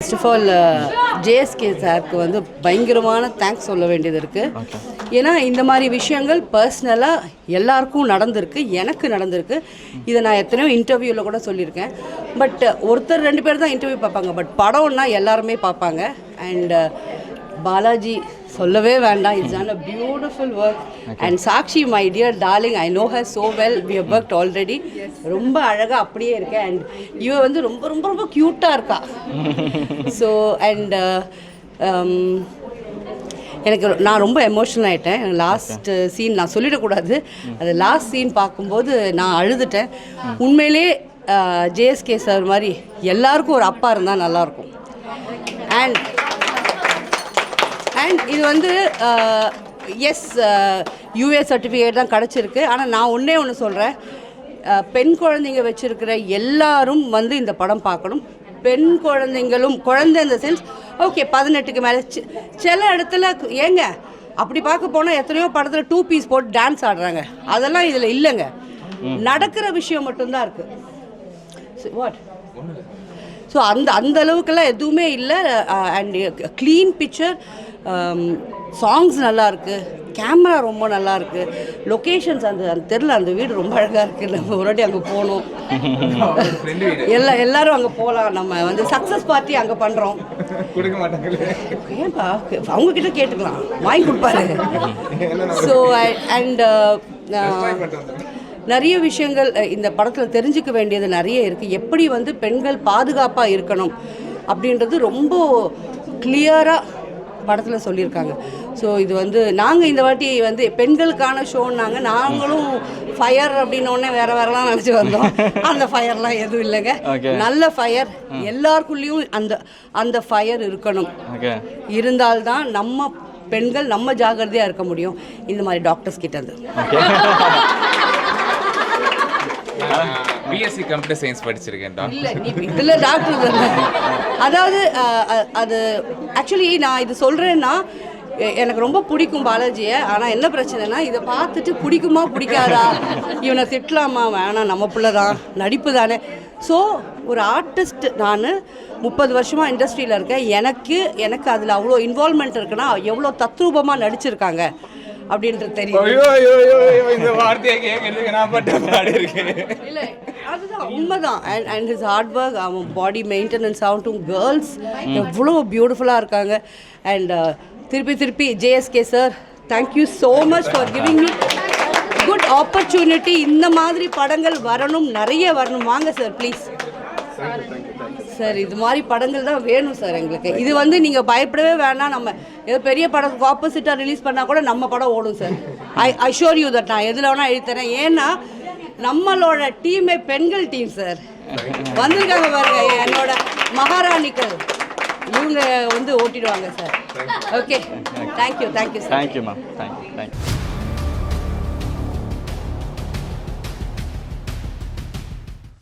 First of all JSK சாருக்கு வந்து பயங்கரமான தேங்க்ஸ் சொல்ல வேண்டியது இருக்குது ஏன்னா இந்த மாதிரி விஷயங்கள் பர்சனலாக எல்லாருக்கும் நடந்திருக்கு எனக்கு நடந்திருக்கு. இதை நான் எத்தனையோ இன்டர்வியூவில் கூட சொல்லியிருக்கேன். பட் ஒருத்தர் ரெண்டு பேர் தான் இன்டர்வியூ பார்ப்பாங்க. பட் படம்னா எல்லாருமே பார்ப்பாங்க. அண்ட் பாலாஜி சொல்லவே வேண்டாம். It's on a beautiful work and Sakshi my dear darling I know her so well we have worked already ரொம்ப அழகாக அப்படியே இருக்கேன் அண்ட் இவ வந்து ரொம்ப ரொம்ப ரொம்ப க்யூட்டாக இருக்கா? ஸோ அண்ட் um, எனக்கு நான் ரொம்ப எமோஷனல் ஆகிட்டேன் லாஸ்ட் சீன் நான் சொல்லிடக்கூடாது. அது லாஸ்ட் சீன் பார்க்கும்போது நான் அழுதுட்டேன். உண்மையிலே ஜேஎஸ்கே சார் மாதிரி எல்லாருக்கும் ஒரு அப்பா இருந்தால் நல்லாயிருக்கும் அண்ட் அண்ட் இது வந்து எஸ் யூஏ சர்டிஃபிகேட் தான் கிடச்சிருக்கு. ஆனால் நான் ஒன்றே ஒன்று சொல்கிறேன் பெண் குழந்தைங்க வச்சுருக்கிற எல்லாரும் வந்து இந்த படம் பார்க்கணும். பெண் குழந்தைங்களும் குழந்தை இந்த சென்ஸ் ஓகே பதினெட்டுக்கு மேலே. சில இடத்துல ஏங்க அப்படி பார்க்க போனால் எத்தனையோ படத்தில் டூ பீஸ் போட்டு டான்ஸ் ஆடுறாங்க. அதெல்லாம் இதில் இல்லைங்க. நடக்கிற விஷயம் மட்டும்தான் இருக்குது வாட் ஸோ அந்த அந்த அளவுக்குலாம் எதுவுமே இல்லை. அண்ட் க்ளீன் பிக்சர் சாங்ஸ் நல்லா இருக்கு கேமரா ரொம்ப நல்லா இருக்கு லொக்கேஷன்ஸ் அந்த அந்த தெருல அந்த வீடு ரொம்ப அழகாக இருக்கு. நம்ம ஒரு வாட்டி அங்கே போகணும் எல்லா எல்லாரும் அங்கே போகலாம். நம்ம வந்து சக்ஸஸ் பார்ட்டி அங்கே பண்ணுறோம் ஏன்பா? அவங்க கிட்ட கேட்டுக்கலாம். வாங்கி கொடுப்பாரு. ஸோ அண்ட் நிறைய விஷயங்கள் இந்த படத்தில் தெரிஞ்சுக்க வேண்டியது நிறைய இருக்குது எப்படி வந்து பெண்கள் பாதுகாப்பாக இருக்கணும் அப்படின்றது ரொம்ப கிளியராக படத்தில் சொல்லியிருக்காங்க. ஸோ இது வந்து நாங்கள் இந்த வாட்டி வந்து பெண்களுக்கான ஷோன்னாங்க. நாங்களும் ஃபயர் அப்படின்னோடனே வேற வேறலாம் நினச்சி வந்தோம். அந்த ஃபயர்லாம் எதுவும் இல்லைங்க. நல்ல ஃபயர் எல்லாருக்குள்ளேயும் அந்த அந்த ஃபயர் இருக்கணும். இருந்தால்தான் நம்ம பெண்கள் நம்ம ஜாகிரதையாக இருக்க முடியும். இந்த மாதிரி டாக்டர்ஸ் கிட்ட இருந்து. பிஎஸ்சி கம்ப்யூட்டர் சயின்ஸ் படிச்சிருக்கேன்டா இல்லை நீ இதில் டாக்டர் அதாவது அது ஆக்சுவலி நான் இது சொல்கிறேன்னா எனக்கு ரொம்ப பிடிக்கும் பாலாஜியை. ஆனால் என்ன பிரச்சனைனா இதை பார்த்துட்டு பிடிக்குமா பிடிக்காதா? இவனை திட்டலாமா? வேணாம் நம்ம பிள்ளை தான். நடிப்பு தானே. ஸோ ஒரு ஆர்டிஸ்ட் நான் முப்பது வருஷமாக இண்டஸ்ட்ரியில் இருக்கேன். எனக்கு எனக்கு அதில் அவ்வளோ இன்வால்மெண்ட் இருக்குன்னா எவ்வளோ தத்ரூபமாக நடிச்சிருக்காங்க. அப்படின்றது தெரியும் ஐயோ ஐயோ ஐயோ இந்த வார்த்தையை கேட்கறதுக்கு நான் பட்ட பாடு இருக்கேன். இல்லை அதுதான் உண்மைதான். And and his hard work அவன் பாடி மெயின்டெனன்ஸ் ஆகட்டும் கேர்ள்ஸ் எவ்வளோ பியூட்டிஃபுல்லாக இருக்காங்க. அண்ட் திருப்பி திருப்பி JSK sir thank you so much for giving me good opportunity இந்த மாதிரி படங்கள் வரணும் நிறைய வரணும். வாங்க சார் ப்ளீஸ் சார் இது மாதிரி படங்கள் தான் வேணும் சார் எங்களுக்கு. இது வந்து நீங்கள் பயப்படவே வேணாம். நம்ம ஏதோ பெரிய படத்துக்கு ஆப்போசிட்டாக ரிலீஸ் பண்ணால் கூட நம்ம படம் ஓடும் sir. I I sure you that நான் எதில் வேணால் எழுதித்தரேன் ஏன்னா நம்மளோட டீமே பெண்கள் டீம் சார். வந்திருக்காங்க பாருங்க என்னோட மகாராணிகள். இவங்க வந்து ஓட்டிடுவாங்க sir. Okay thank you thank you sir thank you ma'am thank you thank you